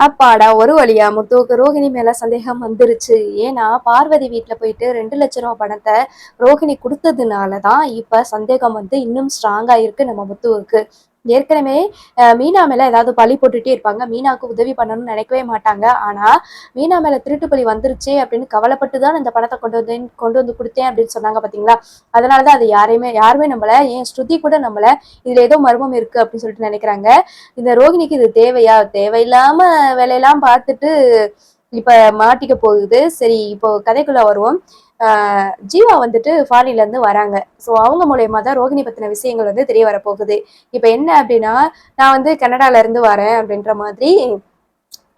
அப்பாடா ஒரு வழியா முத்துவுக்கு ரோகிணி மேல சந்தேகம் வந்துருச்சு. ஏன்னா பார்வதி வீட்டுல போயிட்டு ரெண்டு லட்ச ரூபா பணத்தை ரோகிணி கொடுத்ததுனாலதான் இப்ப சந்தேகம் வந்து இன்னும் ஸ்ட்ராங்கா இருக்கு நம்ம முத்துவுக்கு. ஏற்கனவே மீனா மேல ஏதாவது பழி போட்டுட்டே இருப்பாங்க. மீனாவுக்கு உதவி பண்ணணும்னு நினைக்கவே மாட்டாங்க. ஆனா மீனா மேல திருட்டு பழி வந்துருச்சே அப்படின்னு கவலைப்பட்டு தான் இந்த பணத்தை கொண்டு வந்து கொண்டு வந்து கொடுத்தேன் அப்படின்னு சொன்னாங்க பாத்தீங்களா? அதனாலதான் அது யாரையுமே யாருமே நம்மள ஏன் ஸ்ருதி கூட நம்மள இதுல ஏதோ மர்மம் இருக்கு அப்படின்னு சொல்லிட்டு நினைக்கிறாங்க. இந்த ரோகிணிக்கு இது தேவையா? தேவையில்லாம வேலையெல்லாம் பார்த்துட்டு இப்ப மாட்டிக்க போகுது. சரி இப்போ கதைக்குள்ள வருவோம். ஜீவா வந்துட்டு ஃபாரின்ல இருந்து வராங்க. ஸோ அவங்க மூலயமா தான் ரோகிணி பத்தின விஷயங்கள் வந்து தெரிய வரப்போகுது. இப்போ என்ன அப்படின்னா நான் வந்து கனடால இருந்து வரேன் அப்படின்ற மாதிரி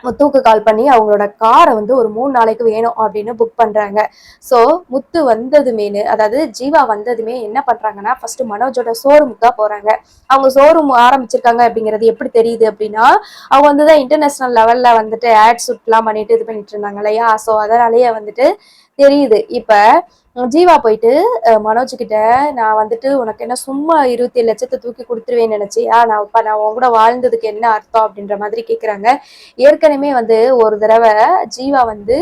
முத்துவுக்கு கால் பண்ணி அவங்களோட காரை வந்து ஒரு மூணு நாளைக்கு வேணும் அப்படின்னு புக் பண்றாங்க. ஸோ முத்து வந்ததுமேனு அதாவது ஜீவா வந்ததுமே என்ன பண்றாங்கன்னா ஃபர்ஸ்ட் மனோஜோட ஷோரூமுக்கு தான் போறாங்க. அவங்க ஷோரூம் ஆரம்பிச்சிருக்காங்க அப்படிங்கிறது எப்படி தெரியுது அப்படின்னா அவங்க வந்து தான் இன்டர்நேஷனல் லெவல்ல வந்துட்டு ஆட் ஷூட்லாம் பண்ணிட்டு இது பண்ணிட்டு இருந்தாங்க இல்லையா? ஸோ அதனாலேயே வந்துட்டு தெரியுது. இப்ப ஜீவா போயிட்டு மனோஜ் கிட்ட நான் வந்துட்டு உனக்கு என்ன சும்மா இருபத்தி ஏழு லட்சத்தை தூக்கி கொடுத்துருவேன்னு நினைச்சியா? நான் இப்ப நான் உன் கூட வாழ்ந்ததுக்கு என்ன அர்த்தம் அப்படின்ற மாதிரி கேக்குறாங்க. ஏற்கனவே வந்து ஒரு தடவை ஜீவா வந்து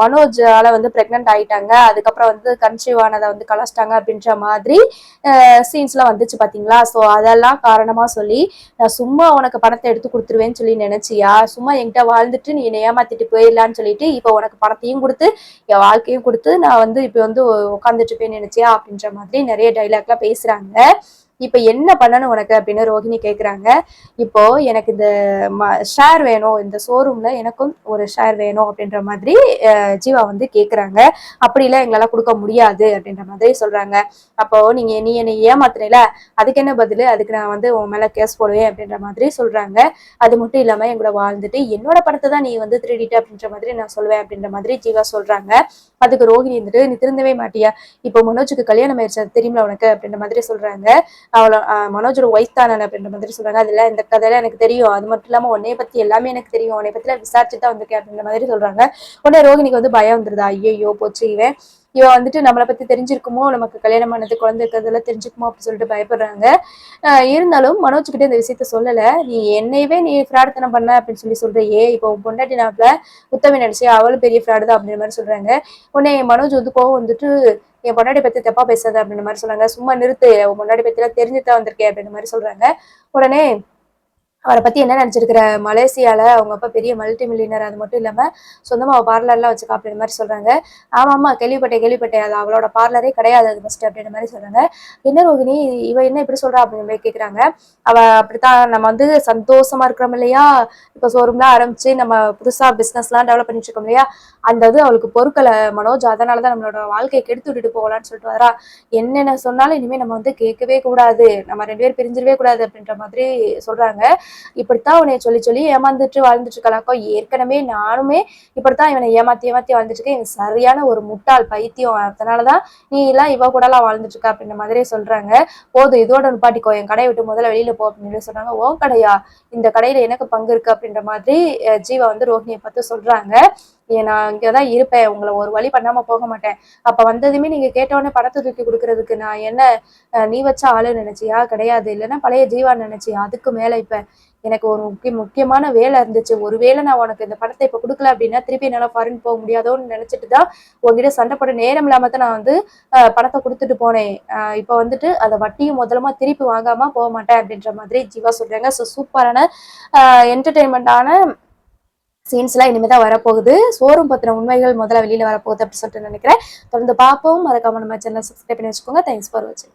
மனோஜால வந்து பிரெக்னென்ட் ஆயிட்டாங்க. அதுக்கப்புறம் வந்து கன்சீவ் ஆனதை வந்து கலைச்சிட்டாங்க அப்படின்ற மாதிரி சீன்ஸ்லாம் வந்துச்சு பாத்தீங்களா? ஸோ அதெல்லாம் காரணமா சொல்லி நான் சும்மா உனக்கு பணத்தை எடுத்து கொடுத்துருவேன்னு சொல்லி நினைச்சியா? சும்மா என்கிட்ட வாழ்ந்துட்டு நீ என்னை ஏமாத்திட்டு போயிடலான்னு சொல்லிட்டு இப்போ உனக்கு பணத்தையும் கொடுத்து என் வாழ்க்கையும் கொடுத்து நான் வந்து இப்போ வந்து உட்காந்துட்டு போய் நினைச்சியா அப்படின்ற மாதிரி நிறைய டைலாக்லாம் பேசுறாங்க. இப்போ என்ன பண்ணணும் உனக்கு அப்படின்னு ரோஹிணி கேட்குறாங்க இப்போ எனக்கு இந்த ஷேர் வேணும் இந்த ஷோரூம்ல எனக்கும் ஒரு ஷேர் வேணும் அப்படின்ற மாதிரி ஜீவா வந்து கேட்குறாங்க அப்படிலாம் எங்களால கொடுக்க முடியாது அப்படின்ற மாதிரி சொல்றாங்க. அப்போ நீங்க நீ என்னை ஏமாத்துறீல அதுக்கு என்ன பதில்? அதுக்கு நான் வந்து உன் மேல கேஸ் போடுவேன் அப்படின்ற மாதிரி சொல்றாங்க. அது மட்டும் இல்லாம என் வாழ்ந்துட்டு என்னோட படத்தை தான் நீ வந்து திருடிட்ட அப்படின்ற மாதிரி நான் சொல்லுவேன் அப்படின்ற மாதிரி ஜீவா சொல்றாங்க. அதுக்கு ரோஹிணி வந்துட்டு நீ திருந்தவே மாட்டியா? இப்போ மனோஜுக்கு கல்யாணம் ஆயிடுச்சு? தெரியுமா உனக்கு? அப்படின்ற மாதிரி சொல்றாங்க. அவளை மனோஜோட ஒய்ஃப் தானே அப்படின்ற மாதிரி சொல்றாங்க. அதுல இந்த கதையில எனக்கு தெரியும். அது மட்டும் இல்லாம உன்னைய பத்தி எல்லாமே எனக்கு தெரியும். உன்னை பத்தில விசாரிச்சு தான் வந்திருக்கேன் அப்படின்ற மாதிரி சொல்றாங்க. உடனே ரோகிணிக்கு வந்து பயம் வந்துருதா. ஐயோ போச்சு இவன். இவ வந்துட்டு நம்மளை பத்தி தெரிஞ்சிருக்குமோ? நமக்கு கல்யாணம் பண்ணது குழந்தை இருக்கிறதெல்லாம் தெரிஞ்சுக்குமோ அப்படின்னு சொல்லிட்டு பயப்படுறாங்க. இருந்தாலும் மனோஜ் கிட்ட இந்த விஷயத்த சொல்லல. நீ என்னையவே நீ ஃப்ராடுத்தனம் பண்ண அப்படின்னு சொல்லி சொல்றியே இப்போ உன் பொண்டாட்டி நாப்புல உத்தமி நடிச்சு அவளும் பெரிய ஃப்ராடு தான் அப்படின்ற மாதிரி சொல்றாங்க. உடனே மனோஜ் வந்து கோவம் வந்துட்டு என் பொண்டாட்டி பத்தி தப்பா பேசாத அப்படின்ற மாதிரி சொல்றாங்க. சும்மா நிறுத்து உன் பொண்டாட்டி பத்தி எல்லாம் தெரிஞ்சுதான் வந்திருக்கேன் அப்படின்ற மாதிரி சொல்றாங்க. உடனே அவரை பத்தி என்ன நினைச்சிருக்கிற? மலேசியால அவங்க அப்பா பெரிய மல்டி மில்லியனர் அது மட்டும் இல்லாம சொந்தமா அவ பார்லர்லாம் வச்சுக்கா அப்படின்ற மாதிரி சொல்றாங்க. ஆமா ஆமா கேள்விப்பட்டேன் கேள்விப்பட்டேன். அது அவளோட பார்லரே கிடையாது அது ஃபர்ஸ்ட் அப்படின்ற மாதிரி சொல்றாங்க. என்ன ரோகிணி இவ என்ன இப்படி சொல்றா அப்படின்ற மாதிரி கேக்குறாங்க. அவ அப்படித்தான் நம்ம வந்து சந்தோஷமா இருக்கிறோம் இல்லையா? இப்போ ஷோரூம்லாம் ஆரம்பிச்சு நம்ம புதுசா பிஸ்னஸ்லாம் டெவலப் பண்ணிட்டு இருக்கோம் இல்லையா? அந்த இது அவளுக்கு பொருட்களை மனோஜ். அதனாலதான் நம்மளோட வாழ்க்கையை கெடுத்து விட்டுட்டு போகலான்னு சொல்லிட்டு வரா என்னென்ன சொன்னாலும் இனிமே நம்ம வந்து கேட்கவே கூடாது. நம்ம ரெண்டு பேரும் பிரிஞ்சிடவே கூடாது அப்படின்ற மாதிரி சொல்றாங்க. இப்படித்தான் உன்னை சொல்லி சொல்லி ஏமாந்துட்டு வாழ்ந்துட்டு இருக்கலாக்கோ ஏற்கனவே நானுமே இப்படித்தான் இவனை ஏமாத்தி ஏமாத்தி வாழ்ந்துட்டு இருக்கேன். இவன் சரியான ஒரு முட்டாள் பைத்தியம். அதனாலதான் நீ எல்லாம் இவ கூடலாம் வாழ்ந்துட்டு இருக்க அப்படின்ற மாதிரி சொல்றாங்க. போதும் இதோட நிப்பாட்டிக்கோ. என் கடையை விட்டு முதல்ல வெளியில போ அப்படின்னு சொன்னாங்க. ஓ கடையா? இந்த கடையில எனக்கு பங்கு இருக்கு அப்படின்ற மாதிரி ஜீவா வந்து ரோஹினியை பார்த்து சொல்றாங்க. நான் இங்கதான் இருப்பேன். உங்களை ஒரு வழி பண்ணாம போக மாட்டேன். அப்ப வந்ததுமே நீங்க கேட்டவொடனே பணத்தை தூக்கி கொடுக்கறதுக்கு நான் என்ன நீ வச்ச ஆளு நினைச்சியா? கிடையாது. இல்லைன்னா பழைய ஜீவா நினைச்சியா? அதுக்கு மேல இப்ப எனக்கு ஒரு முக்கிய முக்கியமான வேலை இருந்துச்சு. ஒருவேளை நான் உனக்கு இந்த பணத்தை இப்ப கொடுக்கல அப்படின்னா திருப்பி என்னால ஃபாரின் போக முடியாதோன்னு நினைச்சிட்டு தான் உங்ககிட்ட சண்டை போட நேரம் இல்லாம தான் நான் வந்து படத்தை பணத்தை கொடுத்துட்டு போனேன். அஹ், இப்ப வந்துட்டு அதை வட்டியும் முதலமா திருப்பி வாங்காம போக மாட்டேன் அப்படின்ற மாதிரி ஜீவா சொல்றாங்க. ஸோ சூப்பரான என்டர்டெயின்மெண்டான சீன்ஸ்லாம் இனிமே தான் வரப்போகுது. ஷோரூம் பத்தின உண்மைகள் முதல்ல வெளியில வரப்போகுது அப்படின்னு சொல்லிட்டு நினைக்கிறேன். தொடர்ந்து பார்ப்போம். மறக்காம நம்ம சேனல் சப்ஸ்கிரைப் பண்ணி வச்சுக்கோங்க. தேங்க்ஸ் ஃபார் வாட்சிங்